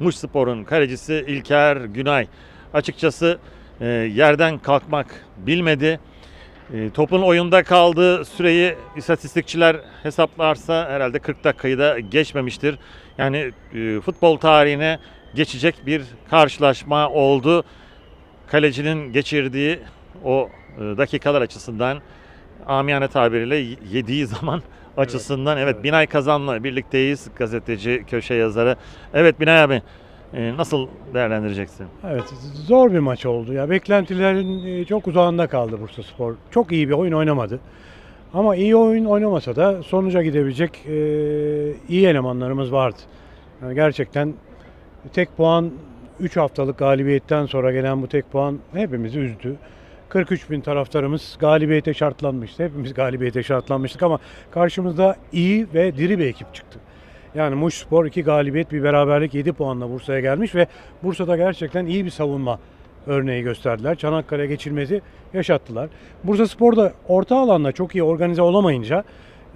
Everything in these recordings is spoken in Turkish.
Muş Spor'un kalecisi İlker Günay. Açıkçası e, yerden kalkmak bilmedi. E, topun oyunda kaldığı süreyi istatistikçiler hesaplarsa herhalde 40 dakikayı da geçmemiştir. Yani e, futbol tarihine geçecek bir karşılaşma oldu. Kalecinin geçirdiği o e, dakikalar açısından amiyane tabiriyle yediği zaman açısından evet, evet. Binay Kazan'la birlikteyiz gazeteci köşe yazarı. Evet Binay abi e, nasıl değerlendireceksin? Evet zor bir maç oldu ya. Beklentilerin e, çok uzağında kaldı Bursa Spor. Çok iyi bir oyun oynamadı. Ama iyi oyun oynamasa da sonuca gidebilecek e, iyi elemanlarımız vardı. Yani gerçekten tek puan 3 haftalık galibiyetten sonra gelen bu tek puan hepimizi üzdü. 43 bin taraftarımız galibiyete şartlanmıştı. Hepimiz galibiyete şartlanmıştık ama karşımızda iyi ve diri bir ekip çıktı. Yani Muş Spor 2 galibiyet bir beraberlik 7 puanla Bursa'ya gelmiş ve Bursa'da gerçekten iyi bir savunma örneği gösterdiler. Çanakkale geçilmezi yaşattılar. Bursa Spor da orta alanda çok iyi organize olamayınca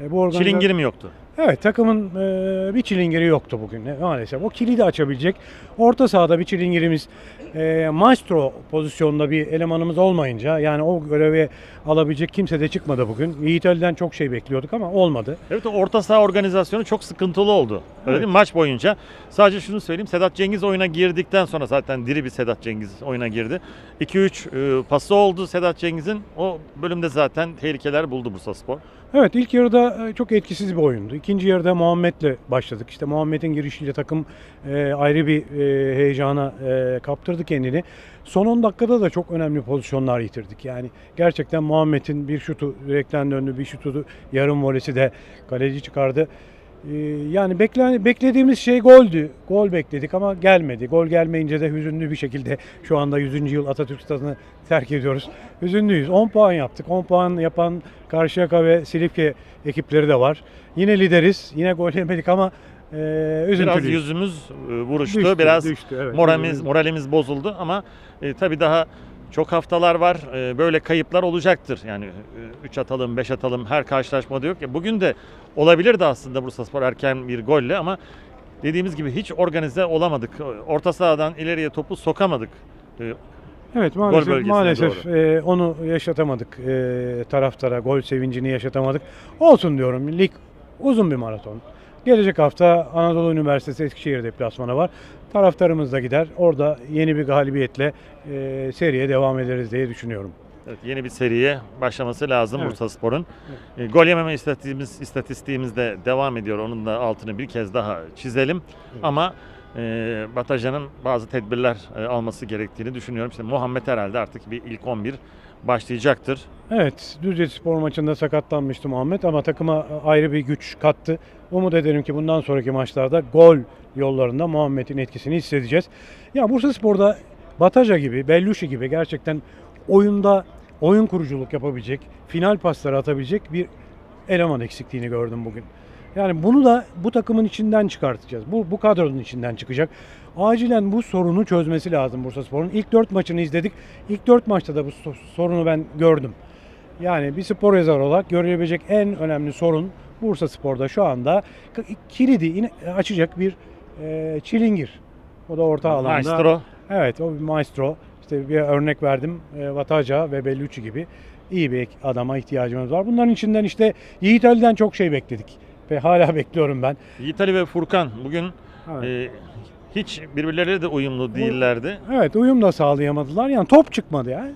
e, bu organize... Çilingir mi yoktu? Evet takımın e, bir çilingiri yoktu bugün e, maalesef. O kilidi açabilecek. Orta sahada bir çilingirimiz e, maestro pozisyonunda bir elemanımız olmayınca yani o görevi alabilecek kimse de çıkmadı bugün. Yiğit Ali'den çok şey bekliyorduk ama olmadı. Evet o orta saha organizasyonu çok sıkıntılı oldu. Öyle Evet. değil mi? Maç boyunca. Sadece şunu söyleyeyim. Sedat Cengiz oyuna girdikten sonra zaten diri bir Sedat Cengiz oyuna girdi. 2-3 e, pası oldu Sedat Cengiz'in. O bölümde zaten tehlikeler buldu Bursa Spor. Evet ilk yarıda e, çok etkisiz bir oyundu. İkinci yarıda Muhammed'le başladık. İşte Muhammed'in girişiyle takım e, ayrı bir e, heyecana e, kaptırdı kendini. Son 10 dakikada da çok önemli pozisyonlar yitirdik. Yani gerçekten Muhammed'in bir şutu direkten döndü, bir şutu yarım volesi de kaleci çıkardı. E, yani beklen, beklediğimiz şey goldü. Gol bekledik ama gelmedi. Gol gelmeyince de hüzünlü bir şekilde şu anda 100. yıl Atatürk Stadı'nı terk ediyoruz. Hüzünlüyüz. 10 puan yaptık. 10 puan yapan Karşıyaka ve Silifke ekipleri de var. Yine lideriz. Yine gol yemedik ama e, Biraz yüzümüz e, buruştu. Düştü, biraz düştü, evet. moralimiz moralimiz bozuldu ama e, tabii daha çok haftalar var. E, böyle kayıplar olacaktır. Yani 3 atalım, 5 atalım her karşılaşmada yok ya. Bugün de olabilirdi aslında Bursaspor erken bir golle ama dediğimiz gibi hiç organize olamadık. Orta sahadan ileriye topu sokamadık. E, Evet maalesef maalesef e, onu yaşatamadık e, taraftara gol sevincini yaşatamadık. Olsun diyorum lig uzun bir maraton. Gelecek hafta Anadolu Üniversitesi Eskişehir deplasmanı var. Taraftarımız da gider. Orada yeni bir galibiyetle e, seriye devam ederiz diye düşünüyorum. Evet, yeni bir seriye başlaması lazım Evet. Bursaspor'un. E, gol yememe istatistiğimiz, istatistiğimiz de devam ediyor. Onun da altını bir kez daha çizelim. Ama e, Batajan'ın bazı tedbirler e, alması gerektiğini düşünüyorum. İşte Muhammed herhalde artık bir ilk 11 başlayacaktır. Evet, Düzce Spor maçında sakatlanmıştı Muhammed ama takıma ayrı bir güç kattı. Umut ederim ki bundan sonraki maçlarda gol yollarında Muhammed'in etkisini hissedeceğiz. Ya Bursa Spor'da Bataja gibi, Bellucci gibi gerçekten oyunda oyun kuruculuk yapabilecek, final pasları atabilecek bir eleman eksikliğini gördüm bugün. Yani bunu da bu takımın içinden çıkartacağız. Bu bu kadronun içinden çıkacak. Acilen bu sorunu çözmesi lazım Bursaspor'un. İlk 4 maçını izledik. İlk 4 maçta da bu so- sorunu ben gördüm. Yani bir spor yazarı olarak görülebilecek en önemli sorun Bursa Spor'da şu anda kilidi açacak bir e, çilingir. O da orta alanda. Maestro Evet o bir maestro. İşte bir örnek verdim. E, Vataja ve Bellucci gibi iyi bir adama ihtiyacımız var. Bunların içinden işte Yiğit Ali'den çok şey bekledik. Ve hala bekliyorum ben. Yiğit Ali ve Furkan bugün Evet. e, hiç birbirleriyle de uyumlu değillerdi. Evet uyum da sağlayamadılar. Yani top çıkmadı ya.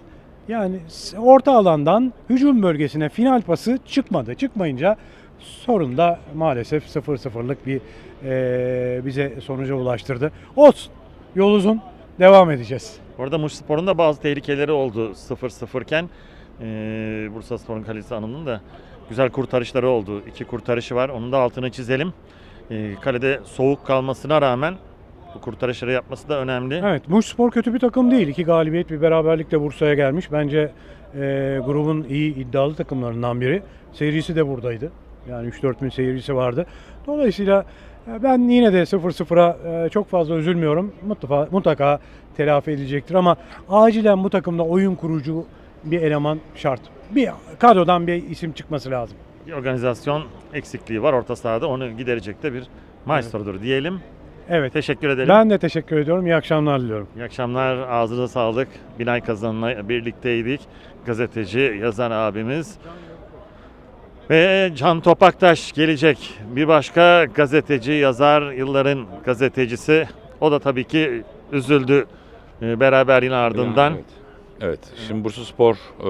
Yani orta alandan hücum bölgesine final pası çıkmadı. Çıkmayınca sorun da maalesef 0-0'lık bir eee, bize sonuca ulaştırdı. Olsun. Yol uzun. Devam edeceğiz. Orada Muş Spor'un da bazı tehlikeleri oldu 0-0 iken. E, Bursa Spor'un kalecisi Anıl'ın da güzel kurtarışları oldu. İki kurtarışı var. Onun da altını çizelim. E, kalede soğuk kalmasına rağmen bu kurtarışları yapması da önemli. Evet Muş Spor kötü bir takım değil. İki galibiyet bir beraberlikle Bursa'ya gelmiş. Bence eee, grubun iyi iddialı takımlarından biri. Seyircisi de buradaydı. Yani 3-4 bin seyircisi vardı. Dolayısıyla e, ben yine de 0-0'a e, çok fazla üzülmüyorum. Mutlaka, mutlaka telafi edilecektir ama acilen bu takımda oyun kurucu bir eleman şart. Bir kadrodan bir isim çıkması lazım. Bir organizasyon eksikliği var orta sahada. Onu giderecek de bir maestrodur diyelim. Evet. Teşekkür ederim. Ben de teşekkür ediyorum. İyi akşamlar diliyorum. İyi akşamlar. Ağzınıza sağlık. Binay Kazan'la birlikteydik. Gazeteci, yazar abimiz. Ve Can Topaktaş gelecek. Bir başka gazeteci, yazar, yılların gazetecisi. O da tabii ki üzüldü e, beraberliğin ardından. Evet. Evet. Şimdi Bursa Spor e,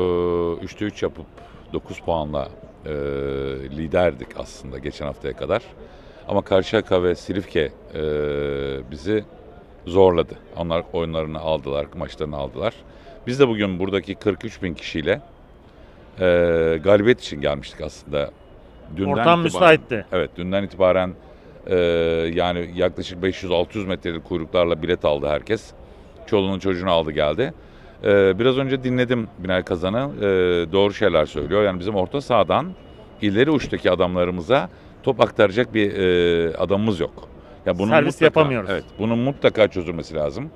3'te 3 yapıp 9 puanla e, liderdik aslında geçen haftaya kadar. Ama Karşıyaka ve Silifke e, bizi zorladı. Onlar oyunlarını aldılar, maçlarını aldılar. Biz de bugün buradaki 43 bin kişiyle e, galibiyet için gelmiştik aslında. Dünden Ortam itibaren- müsaitti. Evet, dünden itibaren e, yani yaklaşık 500-600 metrelik kuyruklarla bilet aldı herkes. Çoluğunu çocuğunu aldı geldi. E, biraz önce dinledim Binay Kazan'ı. E, doğru şeyler söylüyor. Yani bizim orta sahadan ileri uçtaki adamlarımıza top aktaracak bir e, adamımız yok. Ya bunun Servis mutlaka- yapamıyoruz. Evet, bunun mutlaka çözülmesi lazım.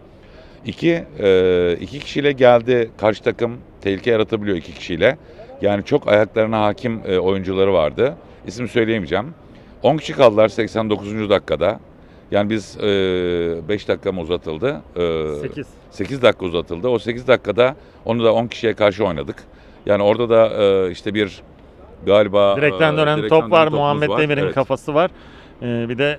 İki, e, iki kişiyle geldi. Karşı takım tehlike yaratabiliyor iki kişiyle. Yani çok ayaklarına hakim e, oyuncuları vardı. İsim söyleyemeyeceğim. 10 kişi kaldılar 89. dakikada. Yani biz 5 dakika mı uzatıldı? 8. 8 dakika uzatıldı. O 8 dakikada onu da 10 kişiye karşı oynadık. Yani orada da e, işte bir galiba Direkten e, dönen direkten top var. Muhammed var. Demir'in Evet. kafası var. E, bir de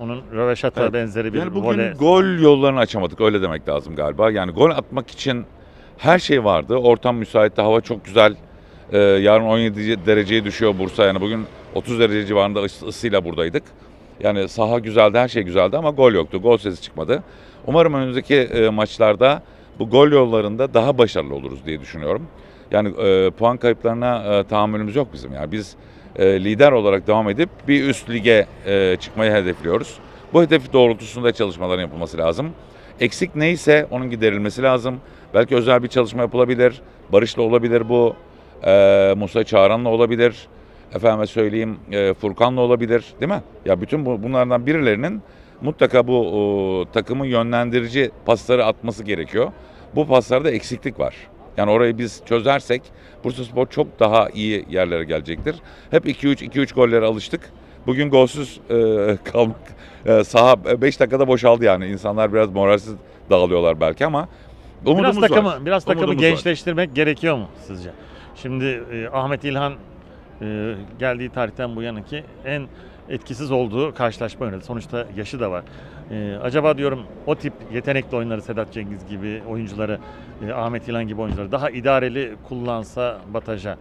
onun röveşata Evet. benzeri bir Yani bugün voley. gol yollarını açamadık öyle demek lazım galiba. Yani gol atmak için her şey vardı. Ortam müsaitti, hava çok güzel. Ee, yarın 17 dereceye düşüyor Bursa. Yani bugün 30 derece civarında ıs- ısıyla buradaydık. Yani saha güzeldi, her şey güzeldi ama gol yoktu. Gol sesi çıkmadı. Umarım önümüzdeki e, maçlarda bu gol yollarında daha başarılı oluruz diye düşünüyorum. Yani e, puan kayıplarına e, tahammülümüz yok bizim. Yani biz e, lider olarak devam edip bir üst lige e, çıkmayı hedefliyoruz. Bu hedef doğrultusunda çalışmaların yapılması lazım. Eksik neyse onun giderilmesi lazım. Belki özel bir çalışma yapılabilir. Barış'la olabilir bu. Ee, Musa Çağran'la olabilir. Efendime söyleyeyim e, Furkan'la olabilir. Değil mi? Ya bütün bu, bunlardan birilerinin mutlaka bu o, takımın yönlendirici pasları atması gerekiyor. Bu paslarda eksiklik var. Yani orayı biz çözersek Bursaspor çok daha iyi yerlere gelecektir. Hep 2-3 2-3 gollere alıştık. Bugün golsüz e, kalmak e, saha 5 dakikada boşaldı yani. İnsanlar biraz moralsiz dağılıyorlar belki ama umudumuz Biraz takımı, var. biraz takımı Umudumuz var. gençleştirmek gerekiyor mu sizce? Şimdi e, Ahmet İlhan e, geldiği tarihten bu yanaki en etkisiz olduğu karşılaşma oynadı. Sonuçta yaşı da var. E, acaba diyorum o tip yetenekli oyunları Sedat Cengiz gibi oyuncuları, e, Ahmet İlhan gibi oyuncuları daha idareli kullansa bataja.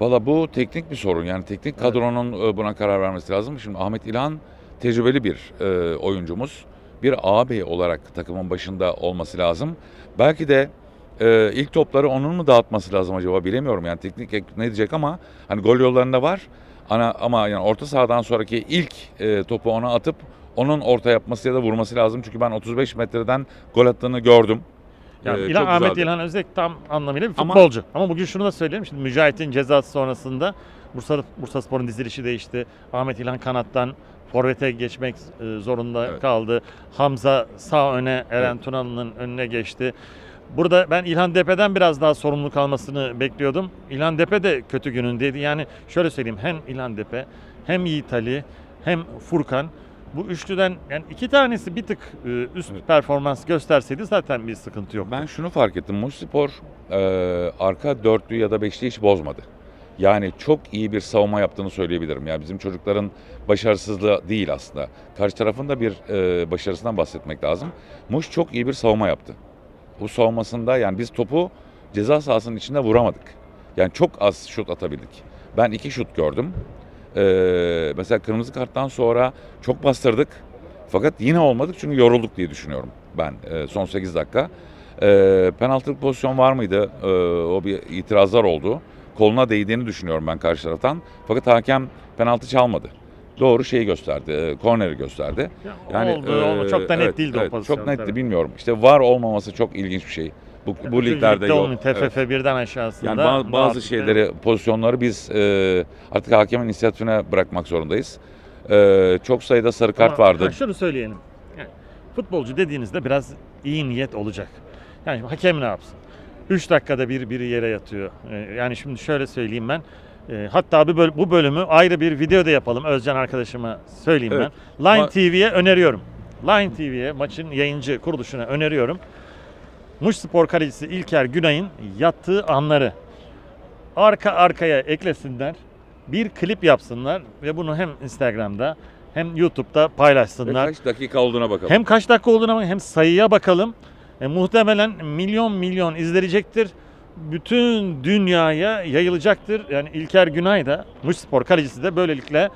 Valla bu teknik bir sorun. Yani teknik kadronun e, buna karar vermesi lazım. Şimdi Ahmet İlhan tecrübeli bir e, oyuncumuz. Bir ağabey olarak takımın başında olması lazım. Belki de e, ilk topları onun mu dağıtması lazım acaba bilemiyorum. Yani teknik ne diyecek ama hani gol yollarında var. Ana, ama yani orta sahadan sonraki ilk e, topu ona atıp onun orta yapması ya da vurması lazım. Çünkü ben 35 metreden gol attığını gördüm. Yani E, İlhan, Ahmet. İlhan Özek tam anlamıyla bir Ama- futbolcu. Ama, bugün şunu da söyleyelim. Şimdi Mücahit'in cezası sonrasında Bursa Bursa Spor'un dizilişi değişti. Ahmet İlhan kanattan forvete geçmek e, zorunda Evet. kaldı. Hamza sağ öne Eren Tunalı'nın önüne geçti. Burada ben İlhan Depe'den biraz daha sorumluluk almasını bekliyordum. İlhan Depe de kötü günündeydi. Yani şöyle söyleyeyim hem İlhan Depe hem Yiğit Ali hem Furkan bu üçlüden yani iki tanesi bir tık e, üst Evet. performans gösterseydi zaten bir sıkıntı yok. Ben şunu fark ettim. Muş Spor e, arka dörtlü ya da beşli hiç bozmadı. Yani çok iyi bir savunma yaptığını söyleyebilirim. Yani bizim çocukların başarısızlığı değil aslında. Karşı tarafın da bir e, başarısından bahsetmek lazım. Muş çok iyi bir savunma yaptı. Bu savunmasında yani biz topu ceza sahasının içinde vuramadık. Yani çok az şut atabildik. Ben iki şut gördüm. E, mesela kırmızı karttan sonra çok bastırdık. Fakat yine olmadık çünkü yorulduk diye düşünüyorum ben e, son 8 dakika. E, penaltılık pozisyon var mıydı? E, o bir itirazlar oldu. Koluna değdiğini düşünüyorum ben karşı taraftan. Fakat hakem penaltı çalmadı. Doğru şeyi gösterdi, e, korneri gösterdi. Yani oldu e, ama çok da net evet, değildi evet, o pozisyon. Çok netti tabii. bilmiyorum. İşte var olmaması çok ilginç bir şey. Bu, bu Bütün liglerde yok. olmuyor. Evet. TFF birden aşağısında. Yani ba- bazı artık şeyleri, pozisyonları biz e, artık hakemin inisiyatifine bırakmak zorundayız. E, çok sayıda sarı kart Ama vardı. ha, Şunu söyleyelim. Yani futbolcu dediğinizde biraz iyi niyet olacak. Yani hakem ne yapsın? 3 dakikada bir biri yere yatıyor. Ee, Yani şimdi şöyle söyleyeyim ben. Ee, Hatta bir böl- bu bölümü ayrı bir video da yapalım. Özcan arkadaşıma söyleyeyim Evet. ben. Line Ama- TV'ye öneriyorum. Line TV'ye maçın yayıncı kuruluşuna öneriyorum. Muş Spor kalecisi İlker Günay'ın yattığı anları arka arkaya eklesinler. Bir klip yapsınlar ve bunu hem Instagram'da hem YouTube'da Ve paylaşsınlar. kaç dakika olduğuna bakalım. Hem kaç dakika olduğuna hem sayıya bakalım. E, muhtemelen milyon milyon izlenecektir. Bütün dünyaya yayılacaktır. Yani İlker Günay da Muş Spor kalecisi de böylelikle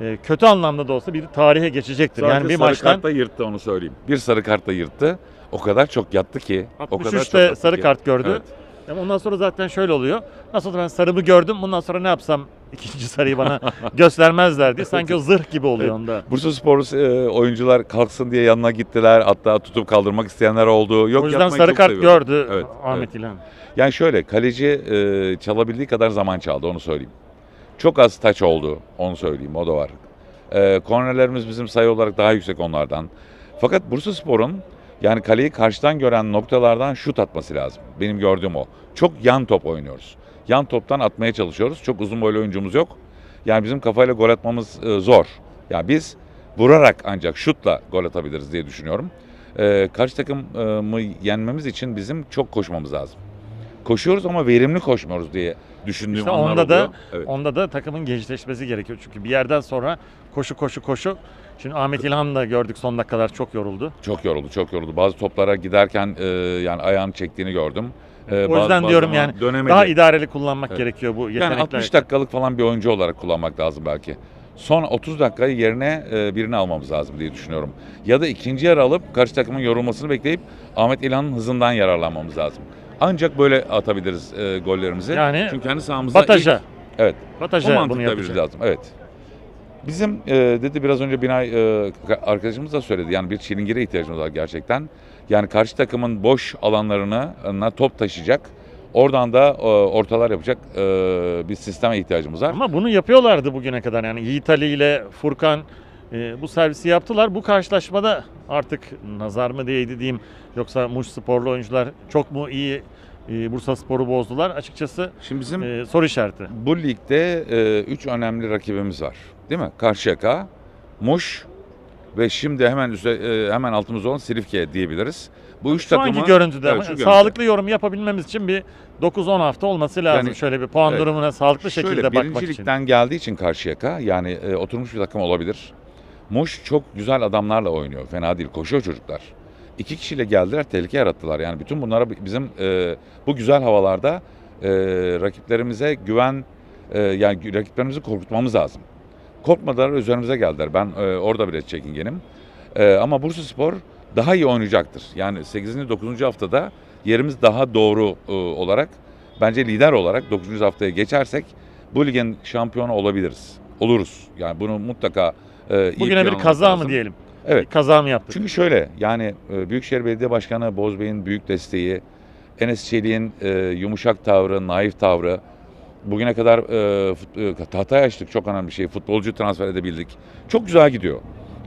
e, kötü anlamda da olsa bir tarihe geçecektir. Sadece yani bir sarı maçtan kart da yırttı onu söyleyeyim. Bir sarı kart da yırttı. O kadar çok yattı ki. O kadar çok 63'te yattı sarı ki. kart gördü. Evet. Ondan sonra zaten şöyle oluyor. Nasıl ben sarımı gördüm. Bundan sonra ne yapsam ikinci sarıyı bana göstermezler diye. Sanki o zırh gibi oluyor Evet. onda. Bursa Spor e, oyuncular kalksın diye yanına gittiler. Hatta tutup kaldırmak isteyenler oldu. Yok o yüzden sarı kart seviyorum. gördü Evet, Ahmet İlhan. Yani şöyle kaleci e, çalabildiği kadar zaman çaldı onu söyleyeyim. Çok az taç oldu onu söyleyeyim o da var. E, kornerlerimiz bizim sayı olarak daha yüksek onlardan. Fakat Bursa Spor'un yani kaleyi karşıdan gören noktalardan şut atması lazım. Benim gördüğüm o. Çok yan top oynuyoruz. Yan toptan atmaya çalışıyoruz. Çok uzun boylu oyuncumuz yok. Yani bizim kafayla gol atmamız e, zor. Yani biz vurarak ancak şutla gol atabiliriz diye düşünüyorum. E, karşı takımı yenmemiz için bizim çok koşmamız lazım. Koşuyoruz ama verimli koşmuyoruz diye düşündüğüm İşte anlar onda da oluyor. Evet. onda da takımın gençleşmesi gerekiyor. Çünkü bir yerden sonra koşu koşu koşu. Şimdi Ahmet İlhan da gördük son dakikalar çok yoruldu. Çok yoruldu, çok yoruldu. Bazı toplara giderken e, yani ayağını çektiğini gördüm. E, o yüzden bazı diyorum yani dönemedi. daha idareli kullanmak Evet. gerekiyor bu Yani yetenekler. 60 dakikalık falan bir oyuncu olarak kullanmak lazım belki. Son 30 dakikayı yerine e, birini almamız lazım diye düşünüyorum. Ya da ikinci yarı alıp karşı takımın yorulmasını bekleyip Ahmet İlhan'ın hızından yararlanmamız lazım. Ancak böyle atabiliriz e, gollerimizi. Yani Çünkü kendi sahamızda Bataja. ilk- evet, Bataja bunu yapacak. lazım. Evet. Bizim e, dedi biraz önce Binay e, arkadaşımız da söyledi. Yani bir çilingire ihtiyacımız var gerçekten. Yani karşı takımın boş alanlarına top taşıyacak. Oradan da e, ortalar yapacak e, bir sisteme ihtiyacımız var. Ama bunu yapıyorlardı bugüne kadar. Yani Yiğit Ali ile Furkan e, bu servisi yaptılar. Bu karşılaşmada artık nazar mı değdi diyeyim yoksa Muş sporlu oyuncular çok mu iyi e, Bursa Spor'u bozdular? Açıkçası Şimdi bizim e, soru işareti. bu ligde 3 önemli rakibimiz var. Değil mi? Karşıyaka, Muş ve şimdi hemen üstte, e, hemen altımızda olan Silifke diyebiliriz. Bu üç Şu takımı anki görüntüde Evet, görüntüde. sağlıklı yorum yapabilmemiz için bir 9-10 hafta olması lazım. Yani- Şöyle bir puan Evet. durumuna sağlıklı Şöyle, şekilde bakmak için. ligden geldiği için Karşıyaka yani e, oturmuş bir takım olabilir. Muş çok güzel adamlarla oynuyor. Fena değil. Koşuyor çocuklar. İki kişiyle geldiler, tehlike yarattılar. Yani bütün bunlara bi- bizim e, bu güzel havalarda e, rakiplerimize güven e, yani rakiplerimizi korkutmamız lazım. Korkmadılar üzerimize geldiler. Ben e, orada bile çekingenim. E, ama Bursa Spor daha iyi oynayacaktır. Yani 8. 9. haftada yerimiz daha doğru e, olarak bence lider olarak 9. haftaya geçersek bu ligin şampiyonu olabiliriz. Oluruz. Yani bunu mutlaka e, Bugüne bir kaza lazım. mı diyelim? Evet. Bir kaza mı yaptık? Çünkü şöyle yani e, Büyükşehir Belediye Başkanı Bozbey'in büyük desteği, Enes Çelik'in e, yumuşak tavrı, naif tavrı, bugüne kadar e, fut, e, açtık çok önemli bir şey. Futbolcu transfer edebildik. Çok güzel gidiyor.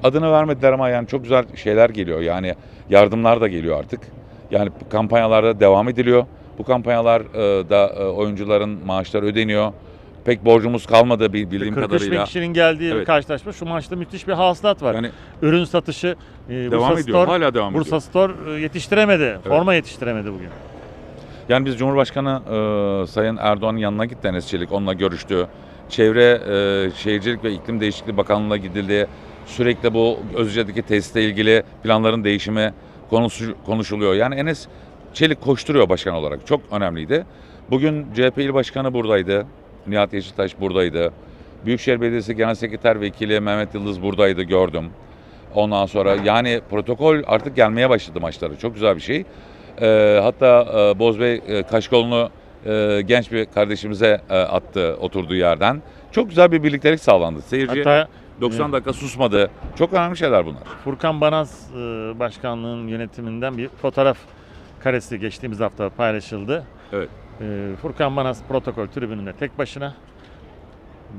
Adını vermediler ama yani çok güzel şeyler geliyor. Yani yardımlar da geliyor artık. Yani kampanyalarda devam ediliyor. Bu kampanyalar e, da oyuncuların maaşları ödeniyor. Pek borcumuz kalmadı bil- bildiğim 43 bin kadarıyla. kişinin geldiği bir Evet. karşılaşma. Şu maçta müthiş bir hasılat var. Yani Ürün satışı e, devam Bursa ediyor. Spor, Hala devam ediyor. Bursa Spor e, yetiştiremedi. Forma yetiştiremedi bugün. Yani biz Cumhurbaşkanı e, Sayın Erdoğan'ın yanına gitti Enes Çelik. Onunla görüştü. Çevre, e, Şehircilik ve İklim Değişikliği Bakanlığı'na gidildi. Sürekli bu Özce'deki tesiste ilgili planların değişimi konusu, konuşuluyor. Yani Enes Çelik koşturuyor başkan olarak. Çok önemliydi. Bugün CHP İl Başkanı buradaydı. Nihat Yeşiltaş buradaydı. Büyükşehir Belediyesi Genel Sekreter Vekili Mehmet Yıldız buradaydı gördüm. Ondan sonra yani protokol artık gelmeye başladı maçları. Çok güzel bir şey. Ee, hatta e, Bozbey e, Kaşkolunu e, genç bir kardeşimize e, attı oturduğu yerden. Çok güzel bir birliktelik sağlandı. Seyirci Hatta 90 dakika susmadı. Çok önemli şeyler bunlar. Furkan Banaz e, başkanlığın yönetiminden bir fotoğraf karesi geçtiğimiz hafta paylaşıldı. Evet. E, Furkan Banaz protokol tribününde tek başına.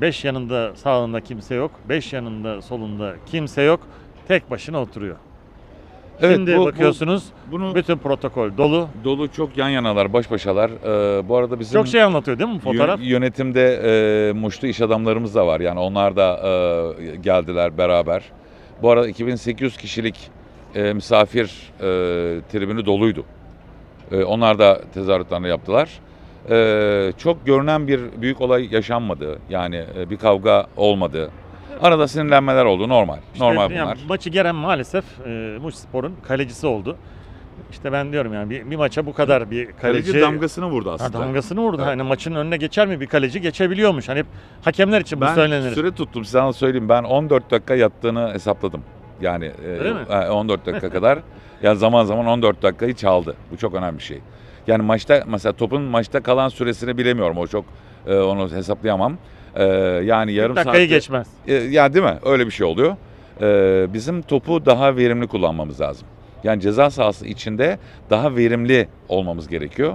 5 yanında sağında kimse yok. 5 yanında solunda kimse yok. Tek başına oturuyor. Şimdi bu- bu- bakıyorsunuz bunu bütün protokol dolu. dolu çok yan yanalar, baş başalar. Ee, bu arada bizim Çok şey anlatıyor değil mi bu fotoğraf? Yön- Yönetimde e, Muşlu iş adamlarımız da var. Yani onlar da e, geldiler beraber. Bu arada 2800 kişilik e, misafir e, tribünü doluydu. E, onlar da tezahüratlarını yaptılar. E, çok görünen bir büyük olay yaşanmadı. Yani e, bir kavga olmadı. Arada sinirlenmeler oldu normal. İşte normal yani bunlar. maçı geren maalesef e, Muş Spor'un kalecisi oldu. İşte ben diyorum yani bir, bir maça bu kadar bir kaleci, Kaleci damgasını vurdu Ha, aslında. damgasını vurdu. Evet. Hani maçın önüne geçer mi bir kaleci? Geçebiliyormuş. Hani hep hakemler için bu Ben söylenir. süre tuttum sana söyleyeyim. Ben 14 dakika yattığını hesapladım. Yani e, Öyle mi? e, 14 dakika kadar. Yani zaman zaman 14 dakikayı çaldı. Bu çok önemli bir şey. Yani maçta mesela topun maçta kalan süresini bilemiyorum. O çok e, onu hesaplayamam. E, yani yarım 40 dakikayı saatte- geçmez. E, yani değil mi? Öyle bir şey oluyor. E, bizim topu daha verimli kullanmamız lazım. Yani ceza sahası içinde daha verimli olmamız gerekiyor.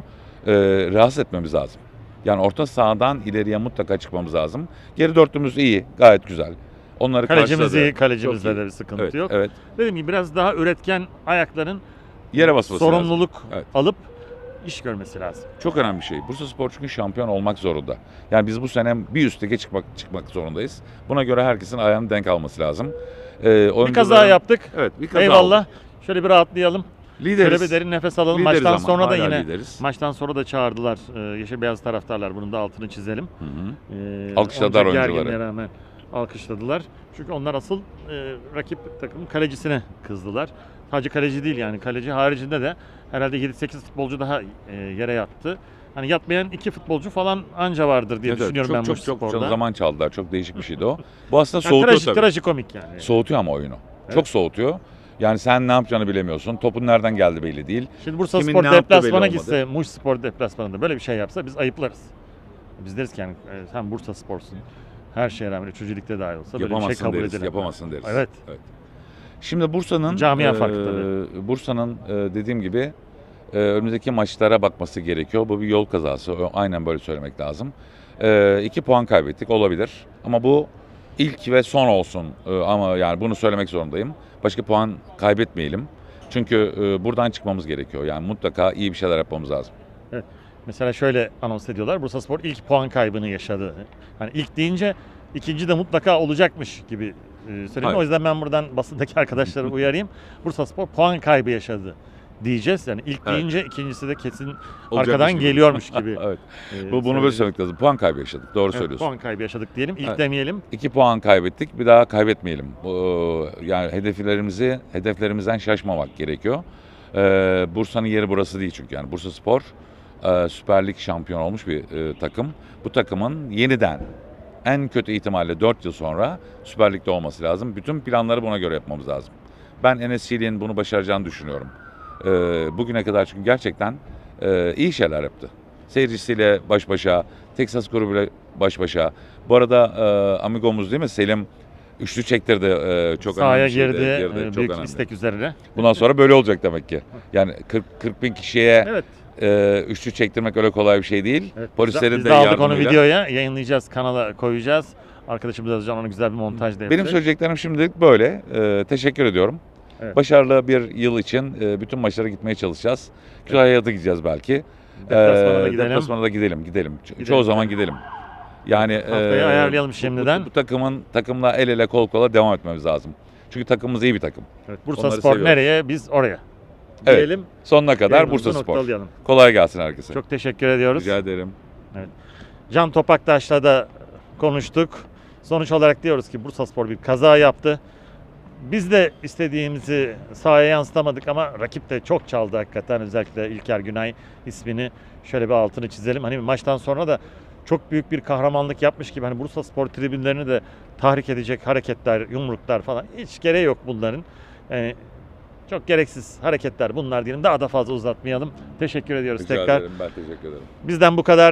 E, rahatsız etmemiz lazım. Yani orta sahadan ileriye mutlaka çıkmamız lazım. Geri dörtlümüz iyi, gayet güzel. Onları Kalecimiz karşıladı. iyi, kalecimizde de bir sıkıntı Evet, yok. evet. Dediğim gibi biraz daha üretken ayakların Yere basması lazım. sorumluluk Evet. alıp iş görmesi lazım. Çok önemli bir şey. Bursa Spor çünkü şampiyon olmak zorunda. Yani biz bu sene bir üst lige çıkmak çıkmak zorundayız. Buna göre herkesin ayağını denk alması lazım. Ee, Bir kaza yaptık. Evet, bir kaza Eyvallah. oldu. Şöyle bir rahatlayalım. Lideriz. Şöyle bir derin nefes alalım. Lideriz Maçtan ama sonra da yine lideriz. maçtan sonra da çağırdılar. Ee, Yeşil beyaz taraftarlar. Bunun da altını çizelim. Hı hı. Ee, Alkışladılar oyuncuları. rağmen alkışladılar. Çünkü onlar asıl e, rakip takımın kalecisine kızdılar. Sadece kaleci değil yani kaleci haricinde de herhalde 7-8 futbolcu daha e, yere yattı. Hani yatmayan iki futbolcu falan anca vardır diye Evet, evet. düşünüyorum çok, ben çok, bu çok, sporda. zaman çaldılar. Çok değişik bir şeydi o. Bu aslında Yani soğutuyor trajik, tabii. trajikomik yani. Soğutuyor ama oyunu. Evet. Çok soğutuyor. Yani sen ne yapacağını bilemiyorsun. Topun nereden geldi belli değil. Şimdi Bursa Kimin Spor deplasmana gitse, Muş Spor deplasmanında böyle bir şey yapsa biz ayıplarız. Biz deriz ki yani e, sen Bursa Spor'sun. Her şeye rağmen üçüncü ligde dahil olsa böyle bir şey Yapamazsın kabul deriz. edilemez. Yapamazsın deriz. Evet. Şimdi Bursa'nın Camia farkı tabii. Bursa'nın eee, dediğim gibi eee, önümüzdeki maçlara bakması gerekiyor. Bu bir yol kazası. Aynen böyle söylemek lazım. Eee iki puan kaybettik olabilir. Ama bu ilk ve son olsun. Eee, ama yani bunu söylemek zorundayım. Başka puan kaybetmeyelim. Çünkü eee, buradan çıkmamız gerekiyor. Yani mutlaka iyi bir şeyler yapmamız lazım. Mesela şöyle anons ediyorlar. Bursa Spor ilk puan kaybını yaşadı. Hani ilk deyince ikinci de mutlaka olacakmış gibi e, söyleyeyim. Hayır. O yüzden ben buradan basındaki arkadaşları uyarayım. Bursa Spor puan kaybı yaşadı diyeceğiz. Yani ilk Evet. deyince ikincisi de kesin Olacakmış arkadan gibi. geliyormuş gibi. evet. e, Bu, bunu böyle söylemek lazım. Puan kaybı yaşadık. Doğru Evet, söylüyorsun. puan kaybı yaşadık diyelim. İlk Evet. demeyelim. İki puan kaybettik. Bir daha kaybetmeyelim. Bu, yani hedeflerimizi hedeflerimizden şaşmamak gerekiyor. Ee, Bursa'nın yeri burası değil çünkü yani Bursa Spor e, Süper Lig şampiyon olmuş bir e, takım. Bu takımın yeniden en kötü ihtimalle 4 yıl sonra Süper Lig'de olması lazım. Bütün planları buna göre yapmamız lazım. Ben Enes Şili'nin bunu başaracağını düşünüyorum. Ee, bugüne kadar çünkü gerçekten e, iyi şeyler yaptı. Seyircisiyle baş başa, Texas grubuyla baş başa. Bu arada e, amigomuz değil mi Selim üçlü çektirdi. E, çok Sahaya önemli şeydi. girdi. Girdi, e, çok büyük önemli. istek üzerine. Bundan sonra böyle olacak demek ki. Yani 40, 40 bin kişiye Evet. E, üçlü çektirmek öyle kolay bir şey değil. evet. Polislerin biz de de aldık onu videoya. Yayınlayacağız. Kanala koyacağız. Arkadaşımız Özcan onu güzel bir montaj da Benim söyleyeceklerim şimdilik böyle. E, teşekkür ediyorum. Evet. Başarılı bir yıl için e, bütün maçlara gitmeye çalışacağız. Kütahya'ya da gideceğiz belki. Deplasmana da Ee, gidelim. Deplasmana da gidelim, gidelim. Gidelim. Çoğu zaman gidelim. Yani Haftayı e, ayarlayalım bu- bu- şimdiden. Bu, takımın takımla el ele kol kola devam etmemiz lazım. Çünkü takımımız iyi bir takım. Evet, Bursa Onları Spor seviyoruz. nereye? Biz oraya. Evet. Diyelim. Sonuna kadar Bursa Spor. noktalayalım. Kolay gelsin herkese. Çok teşekkür ediyoruz. Rica ederim. Can Topaktaş'la da konuştuk. Sonuç olarak diyoruz ki Bursa Spor bir kaza yaptı. Biz de istediğimizi sahaya yansıtamadık ama rakip de çok çaldı hakikaten. Özellikle İlker Günay ismini şöyle bir altını çizelim. Hani maçtan sonra da çok büyük bir kahramanlık yapmış gibi hani Bursa Spor tribünlerini de tahrik edecek hareketler, yumruklar falan hiç gereği yok bunların. Yani çok gereksiz hareketler bunlar diyelim. Daha da fazla uzatmayalım. Teşekkür ediyoruz Rica tekrar. ederim. Ben teşekkür ederim. Bizden bu kadar.